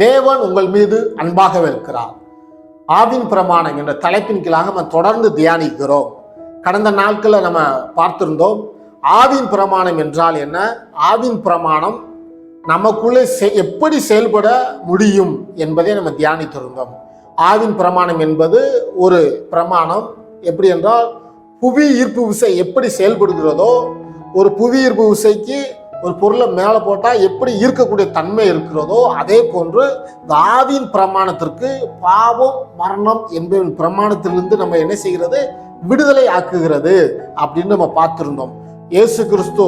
தேவன் உங்கள் மீது அன்பாக இருக்கிறார். ஆவின் பிரமாணம் என்ற தலைப்பின் கீழாக நம்ம தொடர்ந்து தியானிக்கிறோம். கடந்த நாட்களில் நம்ம பார்த்திருந்தோம் ஆவின் பிரமாணம் என்றால் என்ன? ஆவின் பிரமாணம் நமக்குள்ளே செ- எப்படி செயல்பட முடியும் என்பதை நம்ம தியானித்திருந்தோம். ஆவின் பிரமாணம் என்பது ஒரு பிரமாணம். எப்படி என்றால் புவி ஈர்ப்பு விசை எப்படி செயல்படுகிறதோ ஒரு புவி ஈர்ப்பு விசைக்கு ஒரு பொருளை மேலே போட்டால் எப்படி ஈர்க்கக்கூடிய தன்மை இருக்கிறதோ அதே போன்று இந்த ஆவியின் பிரமாணத்திற்கு பாவம் மரணம் என்பதன் பிரமாணத்திலிருந்து நம்ம என்ன செய்கிறது? விடுதலை ஆக்குகிறது அப்படின்னு நம்ம பார்த்துருந்தோம். இயேசு கிறிஸ்து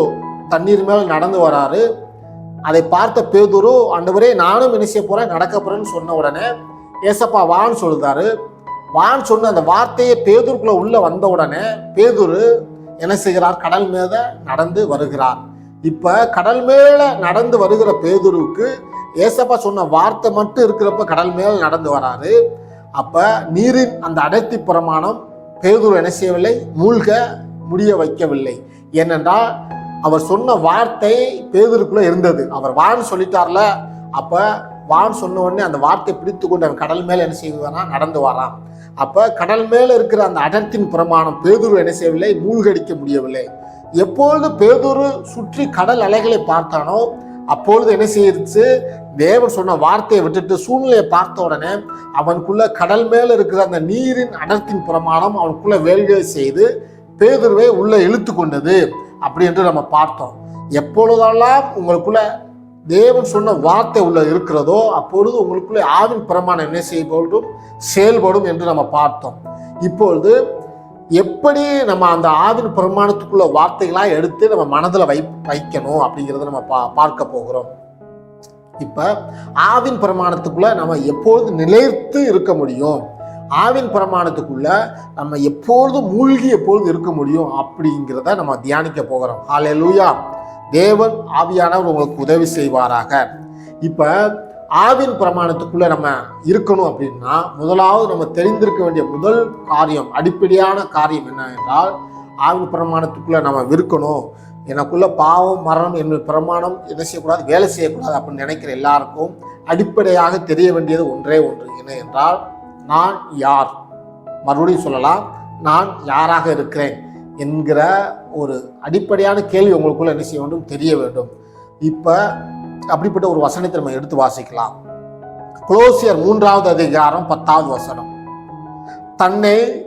தண்ணீர் மேலே நடந்து வராரு. அதை பார்த்த பேதுரு அண்டவரே நானும் என்ன செய்ய போகிறேன் நடக்க போகிறேன்னு சொன்ன உடனே ஏசப்பா வான்னு சொல்லுதாரு வான்னு சொன்ன அந்த வார்த்தையை பேதூருக்குள்ளே உள்ளே வந்த உடனே பேதுரு என்ன செய்கிறார்? கடல் மேல நடந்து வருகிறார். இப்ப கடல் மேல நடந்து வருகிற பேதுருவுக்கு ஏசப்பா சொன்ன வார்த்தை மட்டும் இருக்கிறப்ப கடல் மேல நடந்து வராரு. அப்ப நீரின் அந்த அடர்த்தி பிரமாணம் பேதுரு என்ன செய்யவில்லை? மூழ்க முடிய வைக்கவில்லை. ஏனென்றால் அவர் சொன்ன வார்த்தை பேதுருக்குள்ள இருந்தது. அவர் வான்னு சொல்லிட்டார்ல. அப்ப வான்னு சொன்ன உடனே அந்த வார்த்தை பிடித்து கொண்டு அவன் கடல் மேல என்ன செய்வானா? நடந்து வரான். அப்ப கடல் மேல இருக்கிற அந்த அடர்த்தின் பிரமாணம் பேதுரு என்ன செய்யவில்லை? மூழ்கடிக்க முடியவில்லை. எப்பொழுது பேதுரு சுற்றி கடல் அலைகளை பார்த்தானோ அப்பொழுது என்ன செய்யிருச்சு தேவன் சொன்ன வார்த்தையை விட்டுட்டு சூழ்நிலையை பார்த்த உடனே அவனுக்குள்ள கடல் மேல இருக்கிற அந்த நீரின் அடர்த்தின் பிரமாணம் அவனுக்குள்ள வேலையை செய்து பேதுருவை உள்ள இழுத்து கொண்டது அப்படி என்று நம்ம பார்த்தோம். எப்பொழுதெல்லாம் உங்களுக்குள்ள தேவன் சொன்ன வார்த்தை உள்ள இருக்கிறதோ அப்பொழுது உங்களுக்குள்ள ஆவின் பிரமாணம் என்ன செய்யப்படும்? செயல்படும் என்று நம்ம பார்த்தோம். இப்பொழுது எப்படி நம்ம அந்த ஆவின் பிரமாணத்துக்குள்ள வார்த்தைகளாக எடுத்து நம்ம மனதில் வை வைக்கணும் அப்படிங்கிறத நம்ம பா பார்க்க போகிறோம். இப்போ ஆவின் பிரமாணத்துக்குள்ள நம்ம எப்பொழுது நிலைத்து இருக்க முடியும்? ஆவின் பிரமாணத்துக்குள்ள நம்ம எப்பொழுது மூழ்கி எப்பொழுது இருக்க முடியும் அப்படிங்கிறத நம்ம தியானிக்க போகிறோம். ஹalleluya தேவன் ஆவியானவர் உங்களுக்கு உதவி செய்வாராக. இப்போ ஆவின் பிரமாணத்துக்குள்ளே நம்ம இருக்கணும் அப்படின்னா முதலாவது நம்ம தெரிந்திருக்க வேண்டிய முதல் காரியம் அடிப்படையான காரியம் என்ன என்றால் ஆவின் பிரமாணத்துக்குள்ளே நம்ம இருக்கணும். எனக்குள்ள பாவம் மரணம் என்னுடைய பிரமாணம் என்ன செய்யக்கூடாது வேலை செய்யக்கூடாது அப்படின்னு நினைக்கிற எல்லாருக்கும் அடிப்படையாக தெரிய வேண்டியது ஒன்றே ஒன்று. என்ன என்றால் நான் யார்? மறுபடியும் சொல்லலாம் நான் யாராக இருக்கிறேன் என்கிற ஒரு அடிப்படையான கேள்வி உங்களுக்குள்ள என்ன செய்ய வேண்டும்? தெரிய வேண்டும். இப்போ அப்படிப்பட்ட ஒரு வசனத்தை நம்ம எடுத்து வாசிக்கலாம். குலோசியர் மூன்றாவது அதிகாரம் பத்தாவது வசனம். தன்னை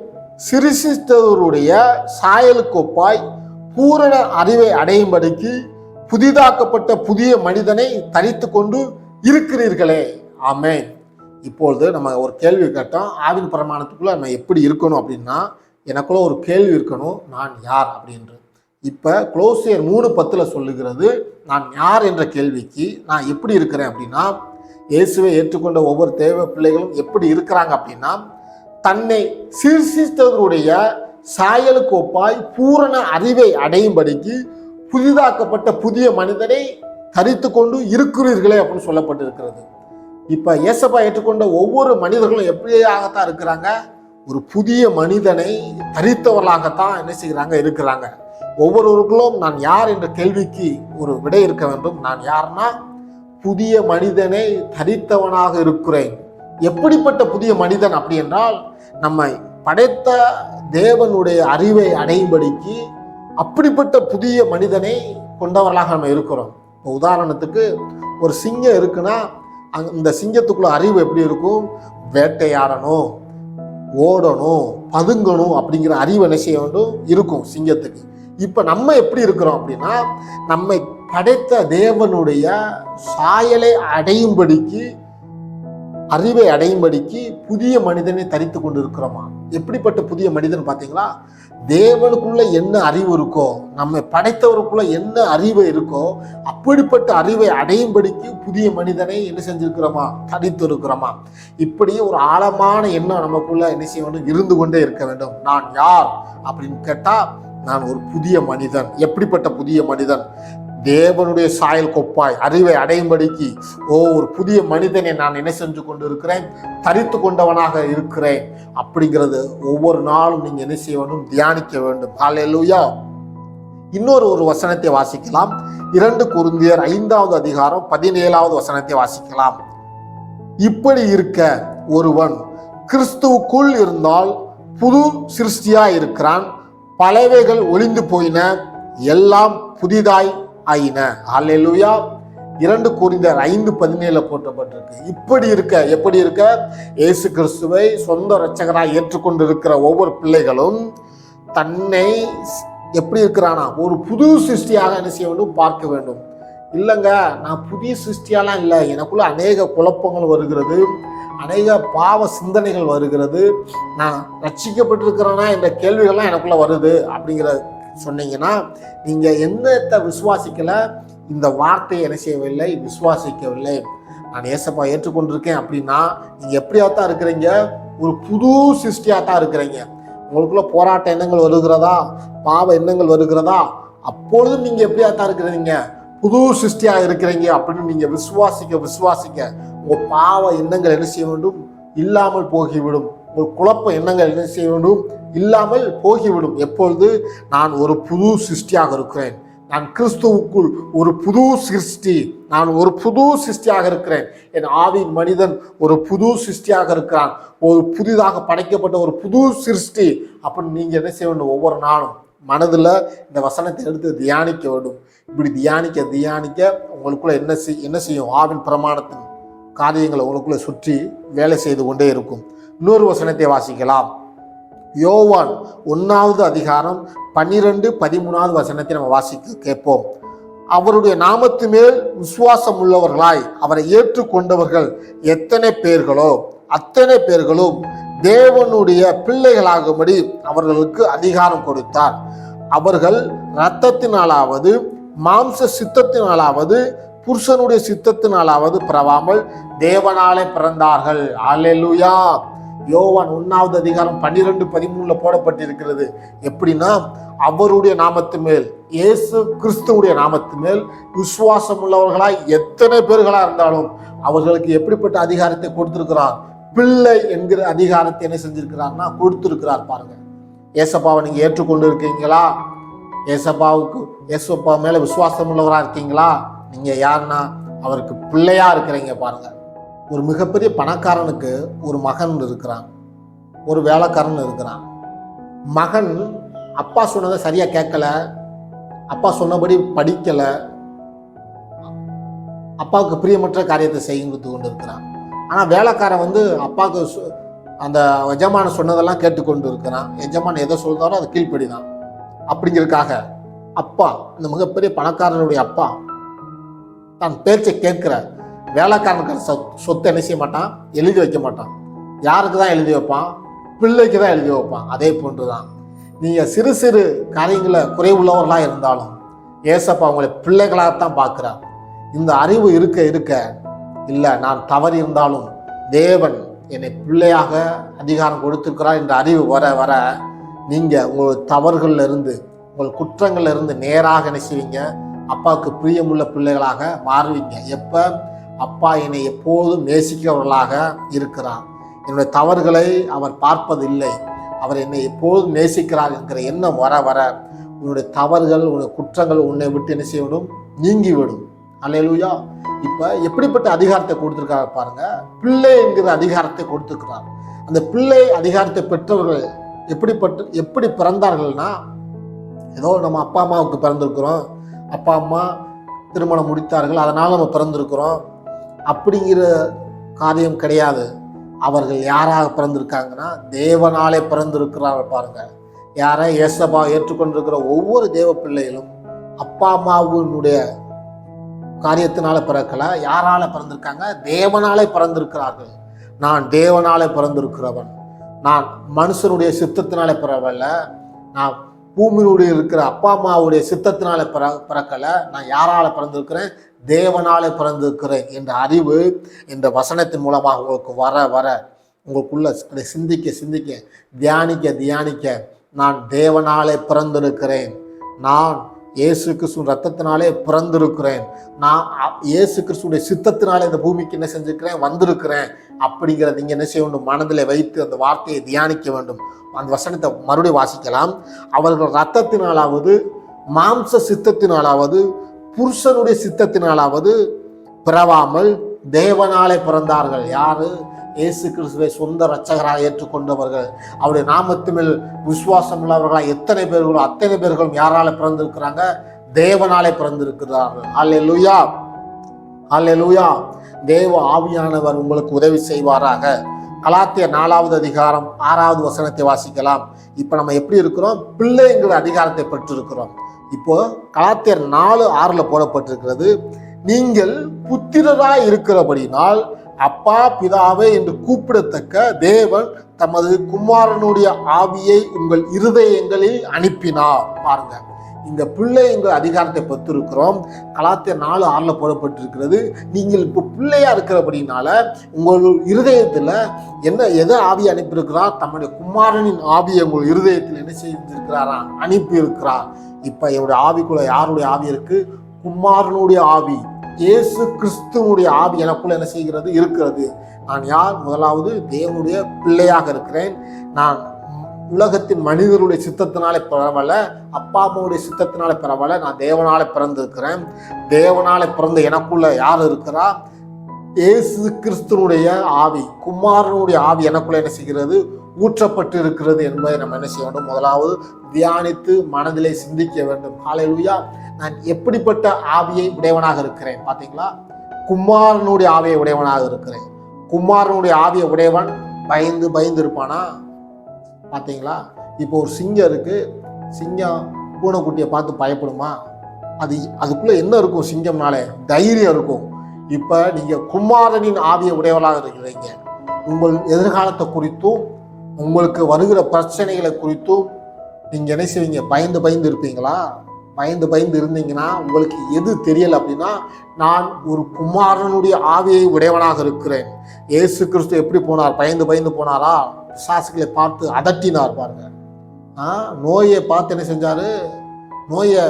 சிறுசித்தவருடைய சாயலுக்கொப்பாய் பூரண அறிவை அடையும்படிக்கு புதிதாக்கப்பட்ட புதிய மனிதனை தரித்து கொண்டு இருக்கிறீர்களே. ஆமென். இப்பொழுது நம்ம ஒரு கேள்வி கேட்டோம். ஆவின் பிரமாணத்துக்குள்ள நம்ம எப்படி இருக்கணும் அப்படின்னா எனக்குள்ள ஒரு கேள்வி இருக்கணும். நான் யார் அப்படின்றது. இப்போ குளோசியர் மூணு பத்தில் சொல்லுகிறது நான் யார் என்ற கேள்விக்கு நான் எப்படி இருக்கிறேன்? அப்படின்னா இயேசுவை ஏற்றுக்கொண்ட ஒவ்வொரு தேவ பிள்ளைகளும் எப்படி இருக்கிறாங்க அப்படின்னா தன்னை சீர்சித்தவருடைய சாயலுக்கு ஒப்பாய் பூரண அறிவை அடையும்படிக்கு புதிதாக்கப்பட்ட புதிய மனிதனை தரித்து கொண்டு இருக்கிறீர்களே அப்படின்னு சொல்லப்பட்டிருக்கிறது. இப்போ இயேசப்பா ஏற்றுக்கொண்ட ஒவ்வொரு மனிதர்களும் எப்படியாகத்தான் இருக்கிறாங்க? ஒரு புதிய மனிதனை தரித்தவர்களாகத்தான் என்ன செய்கிறாங்க? இருக்கிறாங்க. ஒவ்வொருவருக்குள்ளும் நான் யார் என்ற கேள்விக்கு ஒரு விடை இருக்க வேண்டும். நான் யார்னா புதிய மனிதனை தரித்தவனாக இருக்கிறேன். எப்படிப்பட்ட புதிய மனிதன் அப்படி என்றால் நம்மை படைத்த தேவனுடைய அறிவை அடையும்படிக்கு அப்படிப்பட்ட புதிய மனிதனை கொண்டவர்களாக நம்ம இருக்கிறோம். இப்போ உதாரணத்துக்கு ஒரு சிங்கம் இருக்குன்னா அங் இந்த சிங்கத்துக்குள்ள அறிவு எப்படி இருக்கும்? வேட்டையாடணும் ஓடணும் பதுங்கணும் அப்படிங்கிற அறிவு என்ன செய்ய வேண்டும்? இருக்கும் சிங்கத்துக்கு. இப்போ நம்ம எப்படி இருக்கிறோம் அப்படின்னா நம்மை படைத்த தேவனுடைய சாயலை அடையும்படிக்கு அறிவை அடையும்படிக்கு புதிய மனிதனை தரித்து கொண்டு இருக்கிறோமா எப்படிப்பட்ட புதிய மனிதன் பார்த்தீங்களா? தேவனுக்குள்ள என்ன அறிவு இருக்கோ நம்மை படைத்தவருக்குள்ள என்ன அறிவு இருக்கோ அப்படிப்பட்ட அறிவை அடையும்படிக்கு புதிய மனிதனை என்ன செஞ்சிருக்கிறோமா? தரித்து இருக்கிறோமா? இப்படி ஒரு ஆழமான எண்ணம் நமக்குள்ள என்ன செய்ய வேண்டும் இருந்து கொண்டே இருக்க வேண்டும். நான் யார்? அப்படின்னு கேட்டால் நான் ஒரு புதிய மனிதன் எப்படிப்பட்ட புதிய மனிதன்? தேவனுடைய சாயல் கொப்பாய் அறிவை அடையும்படிக்கு ஓ ஒரு புதிய மனிதனை நான் என்ன செஞ்சு கொண்டு இருக்கிறேன் தரித்து கொண்டவனாக இருக்கிறேன். அப்படிங்கிறது ஒவ்வொரு நாளும் நீங்க என்ன செய்ய வேண்டும் தியானிக்க வேண்டும். ஹalleluya இன்னொரு ஒரு வசனத்தை வாசிக்கலாம். இரண்டு குருந்தியர் ஐந்தாவது அதிகாரம் பதினேழாவது வசனத்தை வாசிக்கலாம். இப்படி இருக்க ஒருவன் கிறிஸ்துவுக்குள் இருந்தால் புது சிருஷ்டியா இருக்கிறான். பழையவைகள் ஒளிந்து போயின எல்லாம் புதிதாய் ஆயின. அல்லா இரண்டு குறிந்தர் ஐந்து பதினேழு போற்றப்பட்டிருக்கு. இப்படி இருக்க எப்படி இருக்க? இயேசு கிறிஸ்துவை சொந்த இரட்சகராய் ஏற்றுக்கொண்டு இருக்கிற ஒவ்வொரு பிள்ளைகளும் தன்னை எப்படி இருக்கிறானா? ஒரு புது சிருஷ்டியாக என்ன செய்ய வேண்டும்? பார்க்க வேண்டும். இல்லைங்க நான் புதிய சிருஷ்டியாலாம் இல்லை. எனக்குள்ள அநேக குழப்பங்கள் வருகிறது. அநேக பாவ சிந்தனைகள் வருகிறது. நான் ரட்சிக்கப்பட்டிருக்கிறேனா என்ற கேள்விகள்லாம் எனக்குள்ள வருது அப்படிங்கிற சொன்னீங்கன்னா நீங்கள் என்னத்தை விசுவாசிக்கல? இந்த வார்த்தையை என்ன செய்யவில்லை? விசுவாசிக்கவில்லை. நான் ஏசப்பா ஏற்றுக்கொண்டிருக்கேன் அப்படின்னா நீங்கள் எப்படியா தான் இருக்கிறீங்க? ஒரு புது சிருஷ்டியாக தான் இருக்கிறீங்க. உங்களுக்குள்ள போராட்ட எண்ணங்கள் வருகிறதா? பாவ எண்ணங்கள் வருகிறதா? அப்பொழுதும் நீங்கள் எப்படியா தான் இருக்கிறீங்க? புது சிருஷ்டியாக இருக்கிறீங்க அப்படின்னு நீங்கள் விசுவாசிக்க விசுவாசிக்க உங்கள் பாவ எண்ணங்கள் என்ன செய்ய வேண்டும்? இல்லாமல் போகிவிடும். உங்கள் குழப்ப எண்ணங்கள் என்ன செய்ய வேண்டும்? இல்லாமல் போகிவிடும். எப்பொழுது? நான் ஒரு புது சிருஷ்டியாக இருக்கிறேன். நான் கிறிஸ்துவுக்குள் ஒரு புது சிருஷ்டி நான் ஒரு புது சிருஷ்டியாக இருக்கிறேன். என் ஆவின் மனிதன் ஒரு புது சிருஷ்டியாக இருக்கிறான். ஒரு புதிதாக படைக்கப்பட்ட ஒரு புது சிருஷ்டி. அப்படின்னு நீங்கள் என்ன செய்ய வேண்டும்? ஒவ்வொரு நாளும் மனதில் இந்த வசனத்தை எடுத்து தியானிக்க வேண்டும். இப்படி தியானிக்க தியானிக்க உங்களுக்குள்ள என்ன செய் என்ன செய்யும்? ஆவின் பிரமாணத்தின் காரியங்களை உங்களுக்குள்ளே சுற்றி வேலை செய்து கொண்டே இருக்கும். இன்னொரு வசனத்தை வாசிக்கலாம். யோவான் ஒன்றாவது அதிகாரம் பன்னிரெண்டு பதிமூணாவது வசனத்தை நம்ம வாசிக்க கேட்போம். அவருடைய நாமத்து மேல் விசுவாசம் உள்ளவர்களாய் அவரை ஏற்றுக்கொண்டவர்கள் எத்தனை பேர்களோ அத்தனை பேர்களும் தேவனுடைய பிள்ளைகளாகும்படி அவர்களுக்கு அதிகாரம் கொடுத்தார். அவர்கள் இரத்தத்தினாலாவது மாம்ச சித்தத்தினாலாவது புருஷனுடைய சித்தத்தினாலாவது பிறவாமல் தேவனாலே பிறந்தார்கள். அலெலுயா யோவான் ஒன்னாவது அதிகாரம் பன்னிரெண்டு பதிமூணுல போடப்பட்டிருக்கிறது. எப்படின்னா அவருடைய நாமத்து மேல் இயேசு கிறிஸ்துவுடைய நாமத்து மேல் விசுவாசம் உள்ளவர்களாய் எத்தனை பேர்களா இருந்தாலும் அவர்களுக்கு எப்படிப்பட்ட அதிகாரத்தை கொடுத்திருக்கிறார்? பிள்ளை என்கிற அதிகாரத்தை என்ன செஞ்சிருக்கிறார்னா கொடுத்துருக்கிறார் பாருங்க. ஏசப்பாவை நீங்க ஏற்றுக்கொண்டு இருக்கீங்களா ஏசப்பாவுக்கு ஏசப்பா மேல விசுவாசம் உள்ளவரா இருக்கீங்களா? நீங்க யாருன்னா? அவருக்கு பிள்ளையா இருக்கிறீங்க பாருங்க. ஒரு மிகப்பெரிய பணக்காரனுக்கு ஒரு மகன் இருக்கிறான். ஒரு வேலைக்காரன் இருக்கிறான். மகன் அப்பா சொன்னதை சரியா கேட்கல. அப்பா சொன்னபடி படிக்கல. அப்பாவுக்கு பிரியமற்ற காரியத்தை செய்து கொண்டு இருக்கிறான் ஆனால் வேலைக்காரன் வந்து அப்பாவுக்கு அந்த எஜமான சொன்னதெல்லாம் கேட்டுக்கொண்டு இருக்கிறான் எஜமான் எதை சொல்றாரோ அது கீழ்ப்படிதான். அப்படிங்கிறதுக்காக அப்பா இந்த மிகப்பெரிய பணக்காரனுடைய அப்பா தன் பேச்சை கேட்கிற வேலைக்காரனுக்கு சொத்தை என்ன செய்ய மாட்டான்? எழுதி வைக்க மாட்டான். யாருக்கு தான் எழுதி வைப்பான்? பிள்ளைக்கு தான் எழுதி வைப்பான். அதே போன்று தான் நீங்கள் சிறு சிறு காரியங்களை குறைவுள்ளவர்களாக இருந்தாலும் ஏசப்பா உங்களை பிள்ளைகளாகத்தான் பார்க்குறார். இந்த அறிவு இருக்க இருக்க இல்லை நான் தவறி இருந்தாலும் தேவன் என்னை பிள்ளையாக அதிகாரம் கொடுத்திருக்கிறார் என்ற அறிவு வர வர நீங்கள் உங்கள் தவறுகள்ல இருந்து உங்கள் குற்றங்கள்ல இருந்து நேராக என்ன செய்வீங்க? அப்பாவுக்கு பிரியமுள்ள பிள்ளைகளாக மாறுவீங்க. எப்போ? அப்பா என்னை எப்போதும் நேசிக்கிறவர்களாக இருக்கிறார். என்னுடைய தவறுகளை அவர் பார்ப்பதில்லை. அவர் என்னை எப்போதும் நேசிக்கிறார் என்கிற எண்ணம் வர வர உன்னுடைய தவறுகள் உன்னுடைய குற்றங்கள் உன்னை விட்டு என்ன செய்யவிடும்? நீங்கிவிடும். அலையலூயா இப்போ எப்படிப்பட்ட அதிகாரத்தை கொடுத்துருக்காங்க பாருங்க. பிள்ளை என்கிற அதிகாரத்தை கொடுத்துருக்கிறார். அந்த பிள்ளை அதிகாரத்தை பெற்றவர்கள் எப்படிப்பட்ட எப்படி பிறந்தார்கள்னா ஏதோ நம்ம அப்பா அம்மாவுக்கு பிறந்திருக்கிறோம். அப்பா அம்மா திருமணம் முடித்தார்கள் அதனால் நம்ம பிறந்திருக்கிறோம். அப்படிங்கிற காரியம் கிடையாது. அவர்கள் யாராக பிறந்திருக்காங்கன்னா தேவனாலே பிறந்திருக்கிறார்கள் பாருங்க. யாரை? ஏசபா ஏற்றுக்கொண்டிருக்கிற ஒவ்வொரு தேவ பிள்ளைகளும் அப்பா அம்மாவினுடைய காரியத்தினால பிறக்கல. யாரால பிறந்திருக்காங்க? தேவனாலே பிறந்திருக்கிறார்கள். நான் தேவனாலே பிறந்திருக்கிறவன். நான் மனுஷனுடைய சித்தத்தினாலே பிறவல்ல. நான் பூமியினுடைய இருக்கிற அப்பா அம்மாவுடைய சித்தத்தினால பிற பிறக்கல. நான் யாரால பிறந்திருக்கிறேன்? தேவனாலே பிறந்திருக்கிறேன் என்ற அறிவு இந்த வசனத்தின் மூலமாக உங்களுக்கு வர வர. உங்களுக்குள்ள அதை சிந்திக்க சிந்திக்க தியானிக்க தியானிக்க நான் தேவனாலே பிறந்திருக்கிறேன். நான் இயேசு கிறிஸ்துவின் ரத்தத்தினாலே பிறந்திருக்கிறேன். நான் இயேசு கிறிஸ்துடைய சித்தத்தினாலே இந்த பூமிக்கு என்ன செஞ்சுருக்கிறேன் வந்திருக்கிறேன் அப்படிங்கிறத நீங்கள் என்ன செய்ய வேண்டும்? மனதில் வைத்து அந்த வார்த்தையை தியானிக்க வேண்டும். அந்த வசனத்தை மறுபடியும் வாசிக்கலாம். அவர்கள் ரத்தத்தினாலாவது மாம்ச சித்தத்தினாலாவது புருஷனுடைய சித்தத்தினாலாவது பிறவாமல் தேவனாலே பிறந்தார்கள். யாரு? இயேசு கிறிஸ்துவை சொந்த ரச்சகராக ஏற்றுக்கொண்டவர்கள் அவருடைய நாமத்து விசுவாசம் உள்ளவர்களாக எத்தனை பேர்களும் அத்தனை பேர்களும் யாரால பிறந்திருக்கிறாங்க? தேவனாலே பிறந்திருக்கிறார்கள். அல்லேலூயா அல்லேலூயா தேவ ஆவியானவர் உங்களுக்கு உதவி செய்வாராக. கலாத்திய நாலாவது அதிகாரம் ஆறாவது வசனத்தை வாசிக்கலாம். இப்போ நம்ம எப்படி இருக்கிறோம்? பிள்ளைங்கிற அதிகாரத்தை பெற்றிருக்கிறோம். இப்போ கலாத்தியர் நாலு ஆறில் போடப்பட்டிருக்கிறது. நீங்கள் புத்திரராய் இருக்கிறபடினால் அப்பா பிதாவே என்று கூப்பிடத்தக்க தேவன் தமது குமாரனுடைய ஆவியை உங்கள் இருதயங்களில் அனுப்பினார். பாருங்க இந்த பிள்ளை எங்கள் அதிகாரத்தை பெற்றிருக்கிறோம். கலாத்திய நாலு ஆறில் போடப்பட்டிருக்கிறது. நீங்கள் இப்போ பிள்ளையா இருக்கிறபடினால உங்கள் இருதயத்தில் என்ன எதை ஆவி அனுப்பியிருக்கிறார்? தம்முடைய குமாரனின் ஆவியை உங்கள் இருதயத்தில் என்ன செய்திருக்கிறாரா? அனுப்பி இப்போ என்னுடைய ஆவிக்குள்ள யாருடைய ஆவி இருக்கு? குமாரனுடைய ஆவி. இயேசு கிறிஸ்துவனுடைய ஆவி எனக்குள்ள என்ன செய்கிறது? இருக்கிறது. நான் யார்? முதலாவது தேவனுடைய பிள்ளையாக இருக்கிறேன். நான் உலகத்தின் மனிதருடைய சித்தத்தினாலே பரவல அப்பா அம்மாவுடைய சித்தத்தினாலே பரவல நான் தேவனால பிறந்திருக்கிறேன். தேவனால பிறந்த எனக்குள்ள யார் இருக்கிறா? இயேசு கிறிஸ்துவனுடைய ஆவி குமாரனுடைய ஆவி எனக்குள்ள என்ன செய்கிறது? ஊற்றப்பட்டு இருக்கிறது என்பதை நம்ம என்ன செய்ய வேண்டும்? முதலாவது தியானித்து மனதிலே சிந்திக்க வேண்டும். ஹalleluya நான் எப்படிப்பட்ட ஆவியை உடையவனாக இருக்கிறேன்? பார்த்தீங்களா? குமாரனுடைய ஆவியை உடையவனாக இருக்கிறேன். குமாரனுடைய ஆவியை உடையவன் பயந்து பயந்து இருப்பானா? பார்த்தீங்களா? இப்போ ஒரு சிங்கம் இருக்கு. சிங்கம் பூனைக்குட்டியை பார்த்து பயப்படுமா? அது அதுக்குள்ள என்ன இருக்கும் சிங்கம்னாலே? தைரியம் இருக்கும். இப்ப நீங்க குமாரனின் ஆவியை உடையவனாக இருக்கிறீங்க. உங்கள் எதிர்காலத்தை குறித்தும் உங்களுக்கு வருகிற பிரச்சனைகளை குறித்தும் நீங்க என்ன செய்வீங்க? பயந்து பயந்து இருப்பீங்களா? பயந்து பயந்து இருந்தீங்கன்னா உங்களுக்கு எது தெரியல அப்படின்னா நான் ஒரு குமாரனுடைய ஆவியை உடையவனாக இருக்கிறேன். ஏசு கிறிஸ்து எப்படி போனார்? பயந்து பயந்து போனாரா? சாசுகளை பார்த்து அதட்டினார் பாருங்க. நோயை பார்த்து என்ன செஞ்சாரு? நோயை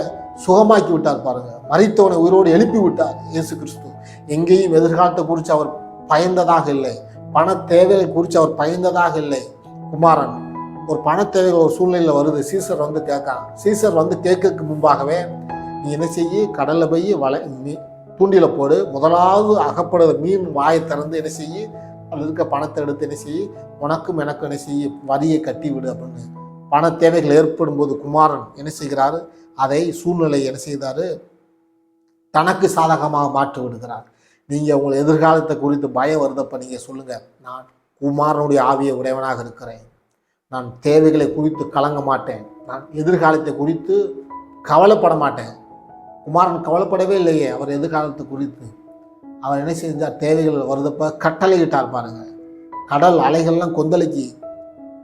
சுகமாக்கி விட்டார் பாருங்க. மறித்தவனை உயிரோடு எழுப்பி விட்டார் இயேசு கிறிஸ்து. எங்கேயும் எதிர்காலத்தை குறித்து அவர் பயந்ததாக இல்லை. பண தேவைகளை குறித்து அவர் பயந்ததாக இல்லை. குமாரன். ஒரு பண தேவைகள் ஒரு சூழ்நிலையில் வருது சீசர் வந்து கேட்கான் சீசர் வந்து கேட்கறதுக்கு முன்பாகவே நீ என்ன செய்யி? கடலில் போய் வலை மீ தூண்டில போடு. முதலாவது அகப்படுற மீன் வாயை திறந்து என்ன செய்யி? அதில் இருக்க பணத்தை எடுத்து என்ன செய்யி? உனக்கும் எனக்கும் என்ன செய்யி? வரியை கட்டி விடு அப்படின்னு. பண தேவைகள் ஏற்படும் போது குமாரன் என்ன செய்கிறாரு? அதை சூழ்நிலை என்ன செய்தார்? தனக்கு சாதகமாக மாற்றி விடுகிறார். நீங்கள் உங்கள் எதிர்காலத்தை குறித்து பயம் வருதப்ப நீங்கள் சொல்லுங்கள் நான் குமாரனுடைய ஆவியை உடையவனாக இருக்கிறேன். நான் தேவைகளை குறித்து கலங்க மாட்டேன். நான் எதிர்காலத்தை குறித்து கவலைப்பட மாட்டேன். குமாரன் கவலைப்படவே இல்லையே அவர் எதிர்காலத்தை குறித்து. அவர் என்ன செஞ்சார்? தேவைகள் வருதப்ப கட்டளையிட்டார் பாருங்கள் கடல் அலைகள்லாம் கொந்தளிக்கு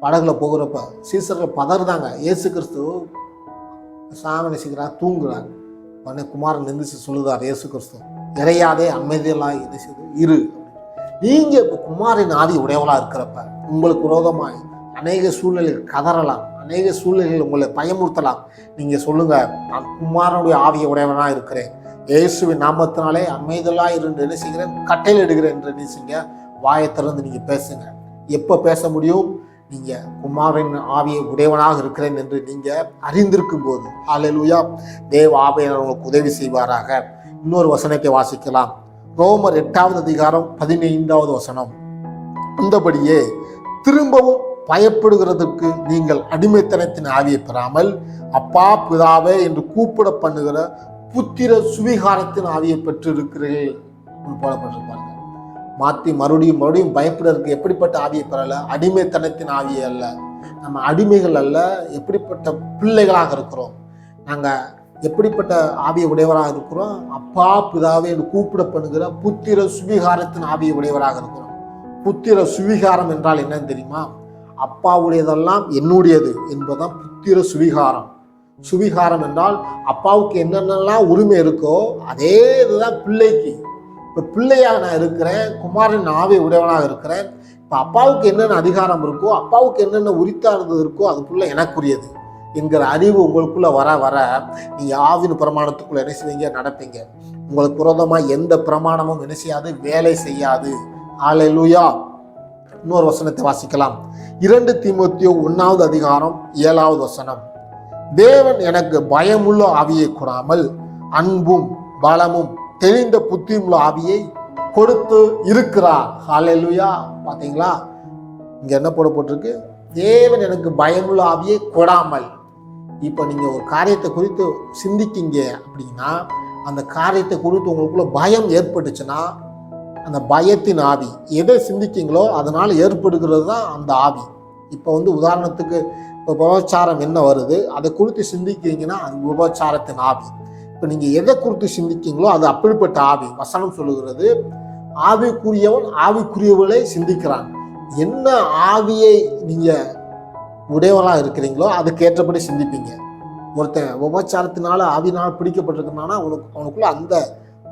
படகுல போகிறப்ப சீசர்கள் பதறுதாங்க. இயேசு கிறிஸ்து சாமி செய்கிறார்? தூங்குறார் உடனே குமாரன் எந்திரிச்சு சொல்லுதார் இயேசு கிறிஸ்து இறையாதே அமைதியெல்லாம் என்ன செய்து இரு. நீங்கள் இப்போ குமாரின் ஆதி உடையவளாக இருக்கிறப்ப உங்களுக்கு விரோதமாய் அநேக சூழ்நிலைகள் கதறலாம். அநேக சூழ்நிலைகள் உங்களை பயமுறுத்தலாம். நீங்கள் சொல்லுங்கள் நான் குமாரனுடைய ஆவிய உடையவனாக இருக்கிறேன். இயேசுவின் நாமத்தினாலே அமைதலாக இருந்து என்ன செய்கிறேன்? கட்டையில் எடுக்கிறேன் என்று என்ன செய்யுங்க? வாயை திறந்து நீங்கள் பேசுங்க. எப்போ பேச முடியும்? நீங்கள் குமாரின் ஆவியை உடையவனாக இருக்கிறேன் என்று நீங்கள் அறிந்திருக்கும் போது ஹalleluya தேவ ஆவியானவர் உங்களுக்கு உதவி செய்வாராக. இன்னொரு வசனத்தை வாசிக்கலாம். ரோமர் எட்டாவது அதிகாரம் பதினைந்தாவது வசனம். அந்தபடியே திரும்பவும் பயப்படுகிறதற்கு நீங்கள் அடிமைத்தனத்தின் ஆவியை பெறாமல் அப்பா பிதாவே என்று கூப்பிட பண்ணுகிற புத்திர சுவிகாரத்தின் ஆவியை பெற்றிருக்கிறீர்கள் போடப்பட்டிருப்பாங்க மாற்றி மறுபடியும் மறுபடியும் பயப்படுறதுக்கு எப்படிப்பட்ட ஆவியை பெறல? அடிமைத்தனத்தின் ஆவியை அல்ல. நம்ம அடிமைகள் அல்ல எப்படிப்பட்ட பிள்ளைகளாக இருக்கிறோம்? நாங்கள் எப்படிப்பட்ட ஆவியை உடையவராக இருக்கிறோம்? அப்பா பிதாவே என்று கூப்பிட பண்ணுகிற புத்திர சுவிகாரத்தின் ஆவியை உடையவராக இருக்கிறோம். புத்திர சுவிகாரம் என்றால் என்னன்னு தெரியுமா? அப்பாவுடையதெல்லாம் என்னுடையது என்பதுதான் புத்திர சுவிகாரம். சுவிகாரம் என்றால் அப்பாவுக்கு என்னென்னலாம் உரிமை இருக்கோ அதே இதுதான் பிள்ளைக்கு. இப்போ பிள்ளையாக நான் இருக்கிறேன் குமாரன் ஆவை உடையவனாக இருக்கிறேன். இப்போ அப்பாவுக்கு என்னென்ன அதிகாரம் இருக்கோ அப்பாவுக்கு என்னென்ன உரித்தானது இருக்கோ அதுக்குள்ள எனக்குரியது என்கிற அறிவு உங்களுக்குள்ள வர வர நீ ஆவின் பிரமாணத்துக்குள்ள என்ன செய்வீங்க? நடப்பீங்க. உங்களுக்கு புரதமாக எந்த பிரமாணமும் என்ன செய்யாது? வேலை செய்யாது. ஆலை லூயா இன்னொரு வசனத்தை வாசிக்கலாம். இரண்டு திமுத்தியோ ஒன்றாவது அதிகாரம் ஏழாவது வசனம். தேவன் எனக்கு பயமுள்ள ஆவியை கொடாமல் அன்பும் பலமும் தெளிந்த புத்தியுள்ள ஆவியை கொடுத்து இருக்கிறார். ஹாலெலுயா பார்த்தீங்களா இங்கே என்ன போட போட்டிருக்கு? தேவன் எனக்கு பயமுள்ள ஆவியை கொடாமல். இப்போ நீங்கள் ஒரு காரியத்தை குறித்து சிந்திக்கீங்க அப்படின்னா அந்த காரியத்தை குறித்து உங்களுக்குள்ள பயம் ஏற்பட்டுச்சுன்னா அந்த பயத்தின் ஆவி. எதை சிந்திக்கீங்களோ அதனால் ஏற்படுகிறது தான் அந்த ஆவி. இப்போ வந்து உதாரணத்துக்கு இப்போ விபச்சாரம் என்ன வருது? அதை குறித்து சிந்திக்கிறீங்கன்னா அது விபச்சாரத்தின் ஆவி. இப்போ நீங்கள் எதை குறித்து சிந்திக்கீங்களோ அது அப்படிப்பட்ட ஆவி. வசனம் சொல்லுகிறது ஆவிக்குரியவன் ஆவிக்குரியவளை சிந்திக்கிறான். என்ன ஆவியை நீங்கள் உடையவராக இருக்கிறீங்களோ அதுக்கேற்றபடி சிந்திப்பீங்க. ஒருத்தன் உபச்சாரத்தினால ஆவினால் பிடிக்கப்பட்டிருக்கிறான்னா அவனுக்கு அவனுக்குள்ள அந்த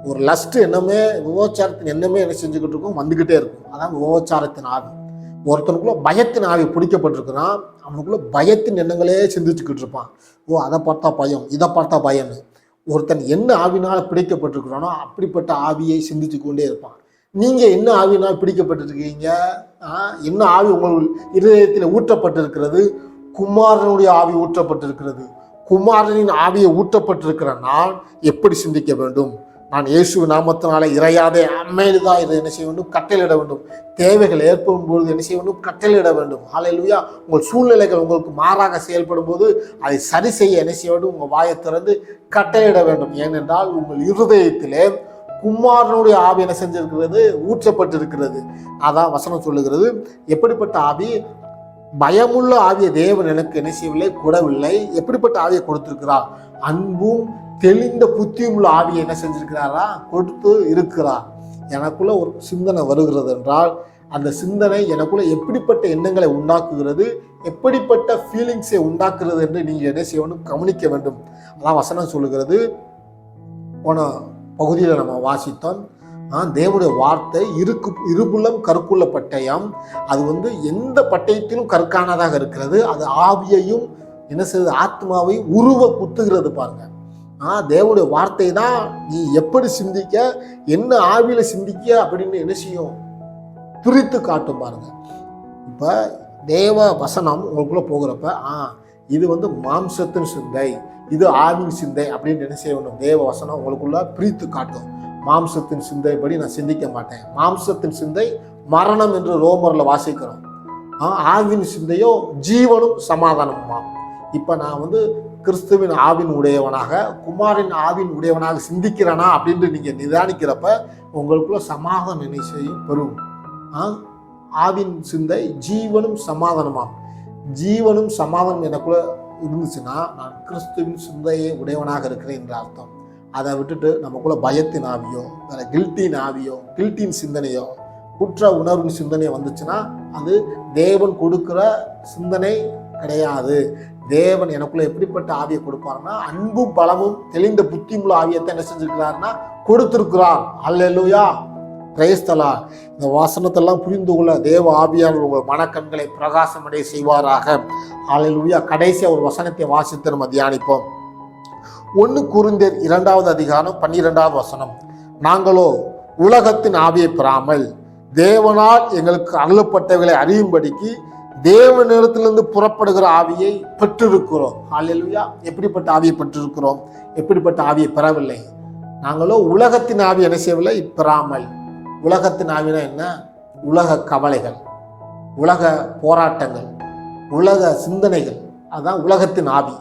ஒரு லஸ்ட் என்னமே விபோச்சாரத்தின் என்னமே என்ன செஞ்சுக்கிட்டு இருக்கும்? வந்துக்கிட்டே இருக்கும். அதான் விபோச்சாரத்தின் ஆவி. ஒருத்தனுக்குள்ள பயத்தின் ஆவி பிடிக்கப்பட்டிருக்குன்னா அவனுக்குள்ள பயத்தின் எண்ணங்களே சிந்திச்சுக்கிட்டு இருப்பான். ஓ அதை பார்த்தா பயம் இதை பார்த்தா பயம்னு. ஒருத்தன் என்ன ஆவினால் பிடிக்கப்பட்டிருக்கிறானோ அப்படிப்பட்ட ஆவியை சிந்திச்சு கொண்டே இருப்பான். நீங்கள் என்ன ஆவினால் பிடிக்கப்பட்டிருக்கீங்க? ஆ, என்ன ஆவி உங்கள் இருதயத்தில் ஊற்றப்பட்டிருக்கிறது? குமாரனுடைய ஆவி ஊற்றப்பட்டிருக்கிறது. குமாரனின் ஆவியை ஊற்றப்பட்டிருக்கிற நான் எப்படி சிந்திக்க வேண்டும்? நான் இயேசு நாமத்தினால இறையாதே. அம்மையில்தான் இதை என்ன செய்ய வேண்டும்? கட்டளையிட வேண்டும். தேவைகள் ஏற்படும் பொழுது என்ன செய்ய வேண்டும்? கட்டளையிட வேண்டும். ஆலையிலுயா உங்கள் சூழ்நிலைகள் உங்களுக்கு மாறாக செயல்படும் போது அதை சரி செய்ய என்ன செய்ய வேண்டும்? உங்கள் வாயை திறந்து கட்டளையிட வேண்டும். ஏனென்றால் உங்கள் இருதயத்திலே குமாரனுடைய ஆவி என்ன செஞ்சிருக்கிறது? ஊற்றப்பட்டிருக்கிறது. அதான் வசனம் சொல்லுகிறது. எப்படிப்பட்ட ஆவி? பயமுள்ள ஆவிய தேவன் எனக்கு என்ன செய்யவில்லை? கூடவில்லை எப்படிப்பட்ட ஆவியை கொடுத்திருக்கிறார்? அன்பும் தெளிந்த புத்தியுள்ள உள்ள ஆவியை என்ன செஞ்சிருக்கிறாரா? கொடுத்து இருக்கிறார். எனக்குள்ள ஒரு சிந்தனை வருகிறது என்றால் அந்த சிந்தனை எனக்குள்ள எப்படிப்பட்ட எண்ணங்களை உண்டாக்குகிறது எப்படிப்பட்ட ஃபீலிங்ஸை உண்டாக்குறது என்று நீங்கள் என்ன செய்யணும்? கவனிக்க வேண்டும். அதான் வசனம் சொல்லுகிறது. போன பகுதியில் நம்ம வாசித்தோம் தேவனுடைய வார்த்தை இருக்கு இருபுலம் கருக்குள்ள பட்டயம். அது வந்து எந்த பட்டயத்திலும் கற்கானதாக இருக்கிறது. அது ஆவியையும் என்ன செய்யுது ஆத்மாவையும் உருவ குத்துகிறது பாருங்கள் நான் தேவனுடைய வார்த்தை தான் நீ எப்படி சிந்திக்க என்ன ஆவியில் சிந்திக்க அப்படின்னு என்ன செய்யும்? பிரித்து காட்டும் பாருங்க. இப்போ தேவ வசனம் உங்களுக்குள்ள போகிறப்ப ஆ இது வந்து மாம்சத்தின் சிந்தை இது ஆவின் சிந்தை அப்படின்னு என்ன செய்யணும் தேவ வசனம் உங்களுக்குள்ள பிரித்து காட்டும். மாம்சத்தின் சிந்தைப்படி நான் சிந்திக்க மாட்டேன். மாம்சத்தின் சிந்தை மரணம் என்று ரோமரில் வாசிக்கிறோம். ஆ, ஆவின் சிந்தையோ ஜீவனும் சமாதானமுமா இப்போ நான் வந்து கிறிஸ்துவின் ஆவின் உடையவனாக குமாரின் ஆவின் உடையவனாக சிந்திக்கிறானா அப்படின்ட்டு நீங்கள் நிதானிக்கிறப்ப உங்களுக்குள்ள சமாதான என்ன பெறும் ஆவின் சிந்தை ஜீவனும் சமாதானமாகும். ஜீவனும் சமாதானம் எனக்குள்ள இருந்துச்சுன்னா நான் கிறிஸ்துவின் சிந்தையை உடையவனாக இருக்கிறேன் என்ற அர்த்தம். அதை விட்டுட்டு நமக்குள்ள பயத்தின் ஆவியோ வேற கில்ட்டின் ஆவியோ கில்ட்டின் சிந்தனையோ குற்ற உணர்வின் சிந்தனையோ வந்துச்சுன்னா அது தேவன் கொடுக்குற சிந்தனை கிடையாது. தேவன் எனக்குள்ள எப்படிப்பட்ட ஆவியை கொடுப்பாருன்னா அன்பும் பலமும் தெளிந்த புத்தியுள்ள ஆவியத்தை என்ன செஞ்சிருக்கிறாருன்னா கொடுத்திருக்கிறார். அல்லா கிரைஸ்தலா இந்த வாசனத்தெல்லாம் புரிந்து கொள்ள தேவ ஆவியானவர் உங்கள் மனக்கண்களை பிரகாசமடைய செய்வாராக. அல்லேலூயா கடைசியாக ஒரு வசனத்தை வாசித்து நம்ம தியானிப்போம். ஒன்று குருந்தர் இரண்டாவது அதிகாரம் பன்னிரெண்டாவது வசனம். நாங்களோ உலகத்தின் ஆவியை பெறாமல் தேவனால் எங்களுக்கு அருளப்பட்டவைகளை அறியும்படிக்கு தேவனிடத்திலிருந்து புறப்படுகிற ஆவியை பெற்றிருக்கிறோம். ஹalleluya. எப்படிப்பட்ட ஆவியை பெற்றிருக்கிறோம்? எப்படிப்பட்ட ஆவியை பெறவில்லை? நாங்களோ உலகத்தின் ஆவி என்ன செய்யவில்லை? பெறாமல் உலகத்தின் ஆவினா என்ன? உலக கவலைகள் உலக போராட்டங்கள் உலக சிந்தனைகள். அதுதான் உலகத்தின் ஆவி.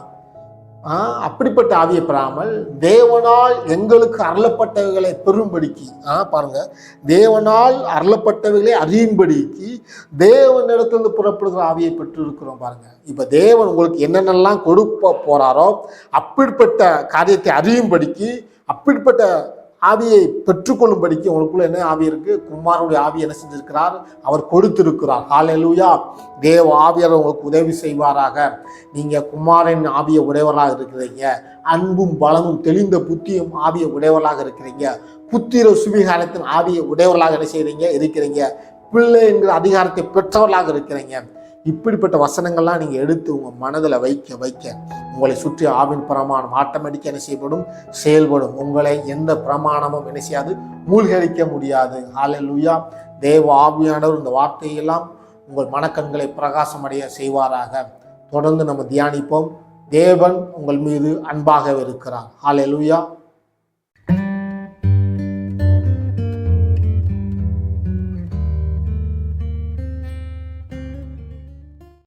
அப்படிப்பட்ட ஆவியை பெறாமல் தேவனால் எங்களுக்கு அருளப்பட்டவைகளை பெறும்படிக்கு ஆ பாருங்க. தேவனால் அருளப்பட்டவைகளை அறியும்படிக்கு தேவனிடத்திலிருந்து புறப்படுகிற ஆவியை பெற்றிருக்கிறோம் பாருங்க. இப்போ தேவன் உங்களுக்கு என்னென்னலாம் கொடுப்ப போறாரோ அப்படிப்பட்ட காரியத்தை அறியும்படிக்கு அப்படிப்பட்ட ஆவியை பெற்றுக்கொள்ளும்படிக்கு உங்களுக்குள்ள என்ன ஆவி இருக்கு? குமாரனுடைய ஆவி என்ன செஞ்சிருக்கிறார்? அவர் கொடுத்திருக்கிறார். ஹalleluya தேவ ஆவியார் உங்களுக்கு உதவி செய்வாராக. நீங்க குமாரின் ஆவிய உடையவராக இருக்கிறீங்க. அன்பும் பலமும் தெளிந்த புத்தியும் ஆவிய உடையவர்களாக இருக்கிறீங்க. புத்திர சுவிகாரத்தின் ஆவிய உடையவர்களாக என்ன செய்கிறீங்க இருக்கிறீங்க. பிள்ளை என்கிற அதிகாரத்தை பெற்றவர்களாக இருக்கிறீங்க. இப்படிப்பட்ட வசனங்கள்லாம் நீங்கள் எடுத்து உங்கள் மனதில் வைக்க வைக்க உங்களை சுற்றி ஆவின் பிரமாணம் ஆட்டோமேட்டிக்காக என்ன செய்யப்படும்? செயல்படும். உங்களை எந்த பிரமாணமும் என்ன செய்யாது? மூழ்கடிக்க முடியாது. ஆலையா தேவ ஆவியானவர் இந்த வார்த்தையெல்லாம் உங்கள் மனக்கண்களை பிரகாசமடைய செய்வாராக. தொடர்ந்து நம்ம தியானிப்போம். தேவன் உங்கள் மீது அன்பாக இருக்கிறார். ஆலையா